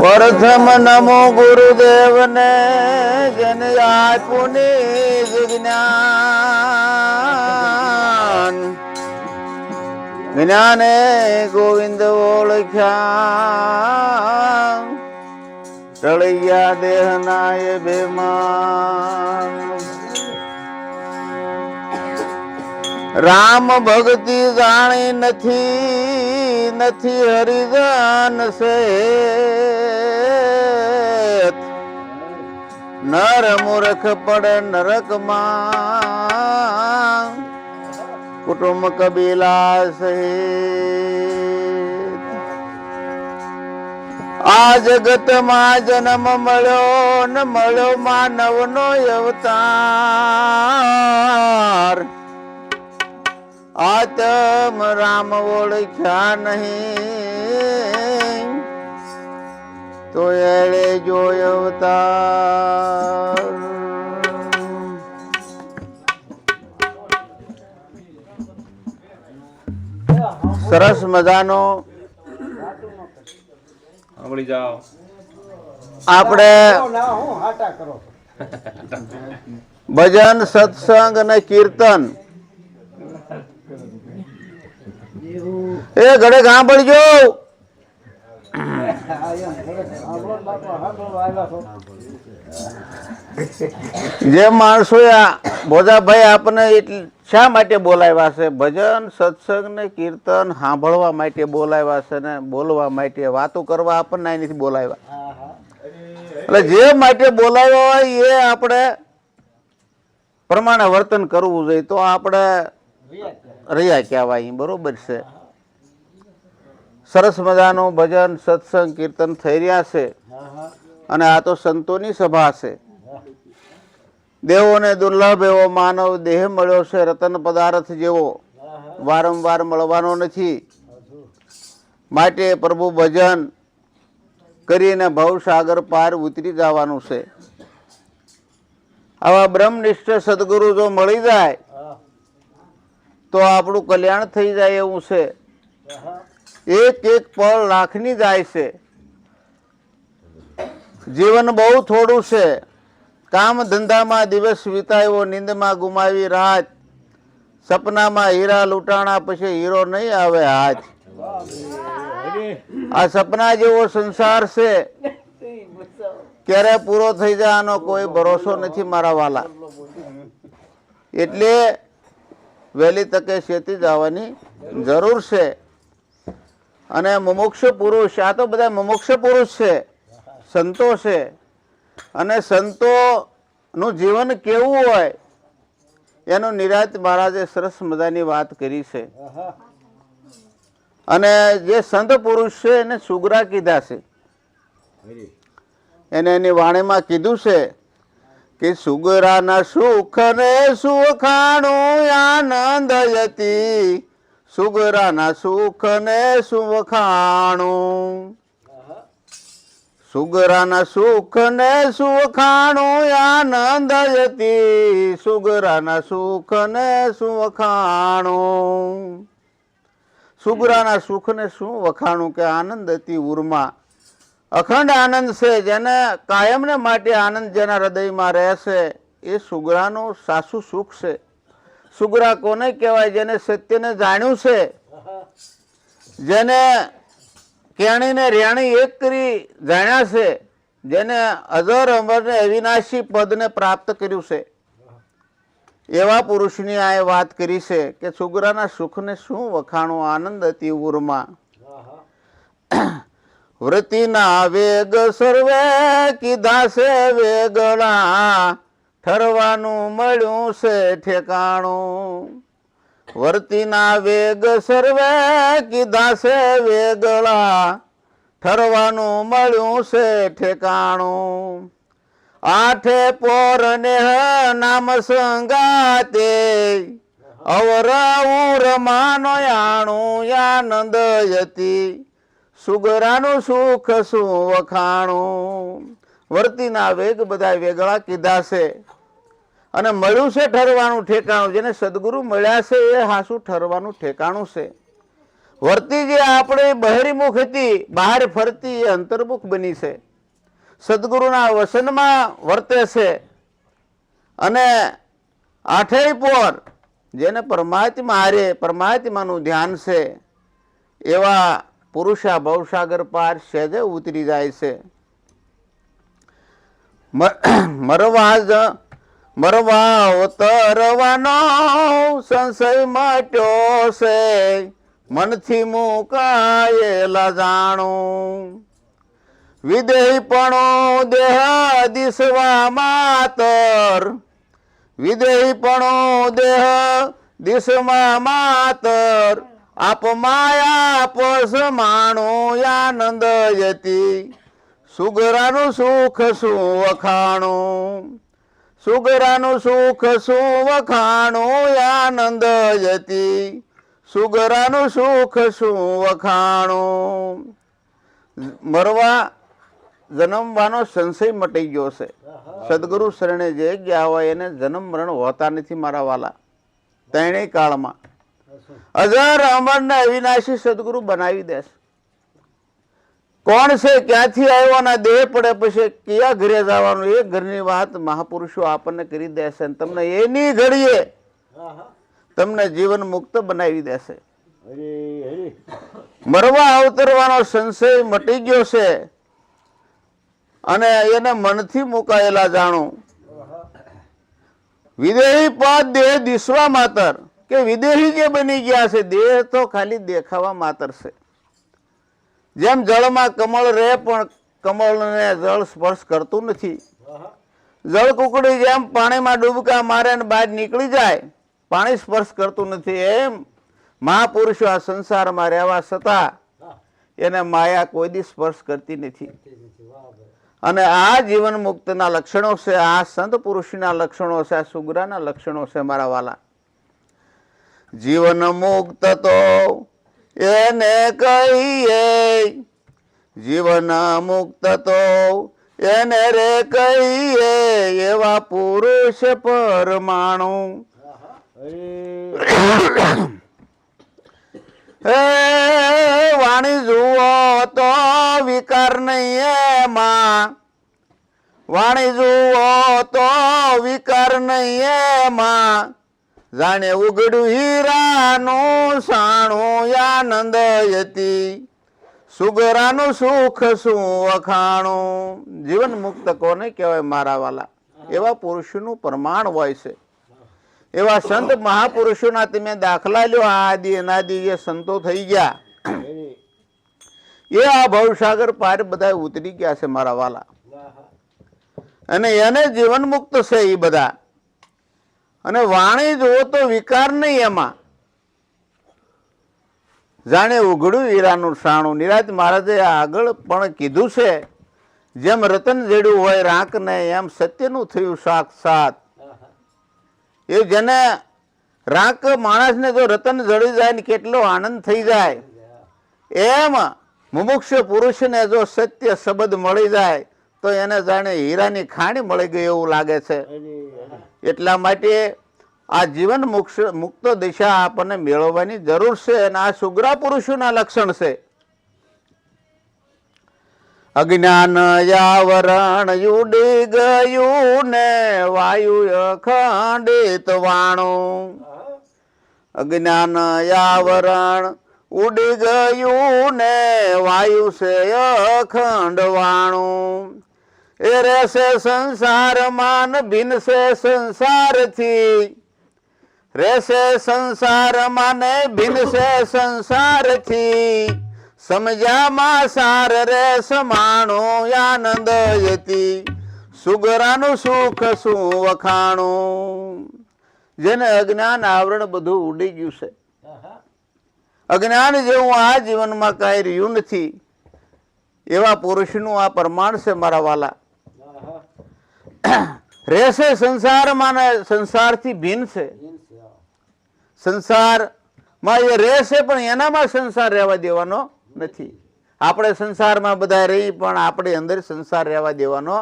પ્રથમ નમો ગુરુદેવને જન આત્મની જ્ઞાન. જ્ઞાને ગોવિંદ ઓળખ્યા. ટળૈયા દેહનાય બેમાન રામ ભક્તિ જાણી નથી નથી હરિજન સે નર મૂર્ખ પડે નરકમાં, કુટુંબ કબીલા સહિત. આ જગતમાં જન્મ મળ્યો, ન મળ્યો માનવનો અવતાર. આતમ રામ ઓળખ્યા નહીં. તો એળે જોયો અવતાર. સરસ મજાનો આપણે ના હું હાટા કરો. ભજન સત્સંગ અને કીર્તન એ ઘડે સાંભળજો જે માણસો ભોજાભાઈ આપણને શા માટે બોલાવ્યા છે? ભજન, સત્સંગ ને કીર્તન સાંભળવા માટે બોલાવ્યા છે ને બોલવા માટે, વાતો કરવા આપણને અહીંથી બોલાવ્યા. એટલે જે માટે બોલાવ્યા હોય એ આપણે પ્રમાણે વર્તન કરવું જોઈએ તો આપણે રહ્યા કહેવાય, બરોબર છે. સરસ મજાનું ભજન સત્સંગ કીર્તન થઈ રહ્યા છે. અને આ તો સંતોની સભા છે. દેવોને દુર્લભ એવો માનવ દેહ મળ્યો છે રતન પદાર્થ જેવો. વારંવાર મળવાનો નથી. માટે પ્રભુ ભજન કરીને ભવસાગર પાર ઉતરી જવાનું છે. આવા બ્રહ્મનિષ્ઠ સદગુરુ જો મળી જાય તો આપણું કલ્યાણ થઈ જાય એવું છે. એક એક પળ લાખની જાય છે. જીવન બહુ થોડું છે. કામ ધંધામાં દિવસ વિતાવ્યો નીંદમાં ગુમાવી રાત. સપનામાં હીરા લૂંટાણા પછી હીરો નહીં આવે હાથ આ સપના જેવો સંસાર છે. ક્યારે પૂરો થઈ જાય આનો કોઈ ભરોસો નથી મારા વાલા. એટલે વહેલી તકે શેતી જવાની જરૂર છે. અને મુમુક્ષ પુરુષ આ તો બધા મુમુક્ષ પુરુષ છે. સંતો છે. અને સંતો નું જીવન કેવું હોય એનું નિરાત મહારાજે સરસ મજાની વાત કરી છે. અને જે સંત પુરુષ છે એને સુગરા કીધા છે. એને એની વાણીમાં કીધું છે કે સુગરાના સુખ ને સુખાણું આનંદ યતી. સુગરાના સુખ ને સુવખાણું સુગરાના સુખ ને સુવખાણું આનંદ જતી સુગરાના સુખ ને સુવખાણું. સુગરાના સુખ ને શું વખાણું કે આનંદ હતી ઉર્મા. અખંડ આનંદ છે જેને કાયમને માટે આનંદ જેના હૃદયમાં રહેશે એ સુગરાનું સાસુ સુખ છે. સુગરા કોને કહેવાય, જેને સત્યને જાણ્યું છે. જેને કેણીને રેણી એક કરી જાણ્યા છે, જેને અજર અમરને અવિનાશી પદને પ્રાપ્ત કર્યું છે. એવા પુરુષની આ વાત કરી છે કે સુગરાના સુખને શું વખાણો આનંદ હતી ઉરમાં વૃત્તિના વેગ સર્વે કીધા છે વેગળા ઠરવાનું મળ્યું છે ઠેકાણું. વર્તીના વેગ સર્વે કીધા છે વેગળા. ઠરવાનું મળ્યું છે ઠેકાણું. આઠે પોર ને નામ સંગાતે. અવરાવું રમાનો યાણું આનંદ યતી. સુગરાનું સુખ શું વખાણું વર્તીના વેગ બધા વેગળા કીધા છે અને મળ્યું છે ઠરવાનું ઠેકાણું, જેને સદગુરુ મળ્યા છે એ હાસું ઠરવાનું ઠેકાણું છે વર્તી જે આપણે બહેરીમુખ હતી, બહાર ફરતી એ અંતર્મુખ બની છે સદગુરુના વસનમાં વર્તે છે અને આઠેય પોર, જેને પરમાત્મા હારે, પરમાત્માનું ધ્યાન છે, એવા પુરુષા ભવસાગર પાર સહેજે ઉતરી જાય છે. મરવા મરવા ઉતરવાનો સંશય માટ્યો છે. મનથી મુકાયેલા જાણું. વિદેહીપણો દેહ દિશવા માતર. વિદેહીપણો દેહ દિશમાં માતર. આપ માયા પસમાણો આનંદ યતી. સુગરાનું સુખ શું વખાણું? સુગરાનું સુખ શું વખાણું? આનંદ જતી. સુગરાનું સુખ શું વખાણું? મરવા જન્મવાનો સંશય મટી ગયો છે. સદગુરુ શરણે જે ગયા હોય એને જન્મ મરણ હોતા નથી મારા વાલા. તેણે કાળમાં. અજર અમરને અવિનાશી સદગુરુ બનાવી દેશે. કોણ છે? ક્યાંથી આવ્યો ના દેહ પડે પછી કયા ઘરે જવાનું? એ ઘરની વાત મહાપુરુષો આપણને કરી દેશે તમને એની ઘડીએ તમને જીવન મુક્ત બનાવી દેશે. મરવા અવતરવાનો સંશય મટી ગયો છે. અને એને મનથી મુકાયેલા જાણું. વિદેહી પદ દેહ દિશવા માતર. કે વિદેહી જે બની ગયા છે દેહ તો ખાલી દેખાવા માતર છે. જેમ જળમાં કમળ રહે પણ કમળને જળ સ્પર્શ કરતું નથી. જળ કુકડી જેમ પાણીમાં ડૂબકા મારે ને બહાર નીકળી જાય, પાણી સ્પર્શ કરતું નથી એમ મહાપુરુષો આ સંસારમાં રહેવા છતાં એને માયા કોઈ દી સ્પર્શ કરતી નથી. અને આ જીવન મુક્તના લક્ષણો છે, આ સંત પુરુષના લક્ષણો છે, આ સુગ્રાના લક્ષણો છે મારા વાલા. જીવન મુક્ત તો એને કહીએ, જીવન મુક્ત તો એને રે કહીએ, એવા પુરુષ પરમાણુ. હે, વાણી જુઓ તો વિકાર નહીં એમાં. વાણી જુઓ તો વિકાર નહીં એમાં. જાણે ઉગડું હીરાનું સાણું આનંદ યતી સુગરાનું સુખ શું વખાણું જીવન મુક્ત કોને કહેવાય મારા વાલા એવા પુરુષનું પ્રમાણ હોય છે. એવા સંત મહાપુરુષોના તમે દાખલા લ્યો આદિ અનાદિ જે સંતો થઈ ગયા. એ આ ભવસાગર પાર બધા ઉતરી ગયા છે મારા વાલા અને એને જીવન મુક્ત છે એ બધા. અને વાણી જુઓ તો વિકાર નહીં એમાં. જાણે ઉઘડું હીરાનું સાણું. નિરાજ મહારાજે આગળ પણ કીધું છે, જેમ રતન જેડું હોય રાંકને એમ સત્યનું થયું સાક્ષાત. એ જેને રાંક માણસને જો રતન જડી જાય ને કેટલો આનંદ થઈ જાય. એમ મુમુક્ષ પુરુષને જો સત્ય શબ્દ મળી જાય તો એને જાણે હીરાની ખાણી મળી ગઈ એવું લાગે છે. એટલા માટે આ જીવન મુક્ષ મુક્ત દિશા આપણને મેળવવાની જરૂર છે અને આ સુગ્રા પુરુષોના લક્ષણ છે. અજ્ઞાન યાવરણ ઉડી ગયું ને વાયુ અખંડિત વાણું. અજ્ઞાન યાવરણ ઉડી ગયું ને વાયુ છે અખંડ વાણું. એ રહેશે સંસારમાં છે સંસારથી. રહેશે સંસારમાં ને ભિન્ન છે સંસારથી. સમજામાં સાર રે સમાણો આનંદ યતી સુગરાનું સુખ શું વખાણું? જેને અજ્ઞાન આવરણ બધું ઉડી ગયું છે. અજ્ઞાન જેવું આ જીવનમાં કાંઈ રહ્યું નથી. એવા પુરુષનું આ પ્રમાણ છે મારા વાલા. રહેશે સંસારમાં ને સંસારથી ભિન્ન છે. સંસારમાં એ રહેશે પણ એનામાં સંસાર રહેવા દેવાનો નથી. આપણે સંસારમાં બધા રહી પણ આપણે અંદર સંસાર રહેવા દેવાનો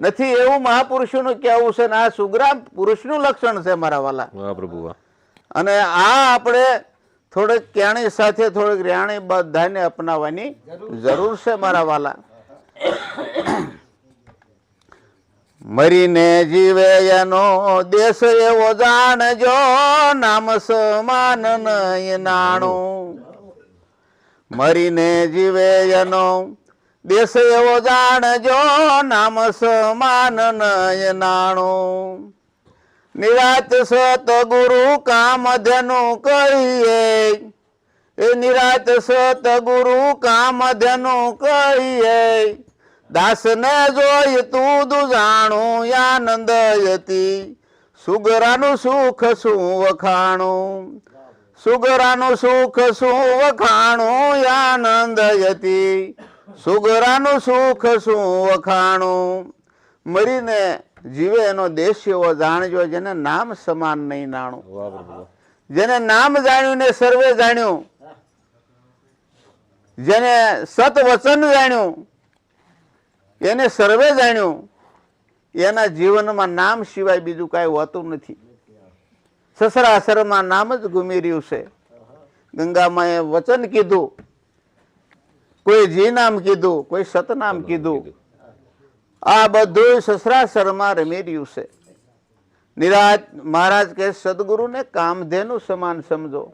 નથી. એવું મહાપુરુષોનું કહેવું છે ને આ સુગ્રામ પુરુષનું લક્ષણ છે મારા વાલા. પ્રભુ અને આ આપણે થોડીક ક્યાણી સાથે થોડીક રેણી બધાને અપનાવવાની જરૂર છે મારા વાલા. મરીને જીવે એનો દેશ એવો જાણજો, નામ સમાન નાણું. મરીને જીવે એનો દેશ એવો જાણજો, નામ સમાન નાણું. નિરાત સત ગુરુ કામ ધેનું કહીએ. એ નિરાત સત ગુરુ કામ ધેનું કહીએ. દાસને જોઈ તું દુજાણું આનંદ યતી સુગરાનું સુખ શું વખાણું? સુગરાનું સુખ શું વખાણું? આનંદ યતી સુગરાનું સુખ શું વખાણું? મરીને જીવે એનો દેશ એવો જાણજો જેને નામ સમાન નહીં નાણું. જેને નામ જાણ્યું ને સર્વે જાણ્યું. જેને સત વચન જાણ્યું. એને સર્વે જાણ્યું. એના જીવનમાં નામ સિવાય બીજું કાંઈ હોતું નથી. સસરાસરમાં નામ જ ગુમી રહ્યું છે. ગંગામાએ વચન કીધું. કોઈ જી નામ કીધું કોઈ સતનામ કીધું. આ બધું સસરાસરમાં રમી રહ્યું છે. નિરાજ મહારાજ કે સદગુરુને કામધેનું સમાન સમજો.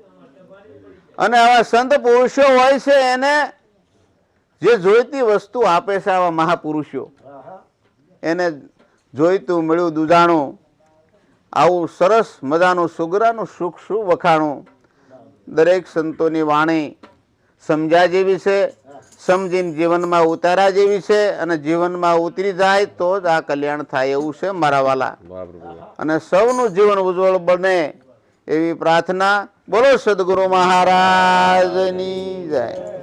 અને આવા સંત પુરુષો હોય છે એને જે જોઈતી વસ્તુ આપે છે આવા મહાપુરુષો એને જોઈતું મળ્યું દુજાણું આવું સરસ મજાનું સુગરાનું સુખ શું વખાણું? દરેક સંતોની વાણી સમજ્યા જેવી છે સમજીને જીવનમાં ઉતારા જેવી છે અને જીવનમાં ઉતરી જાય તો જ આ કલ્યાણ થાય એવું છે મારા વાલા. અને સૌનું જીવન ઉજ્જવળ બને એવી પ્રાર્થના. બોલો સદગુરુ મહારાજની જય.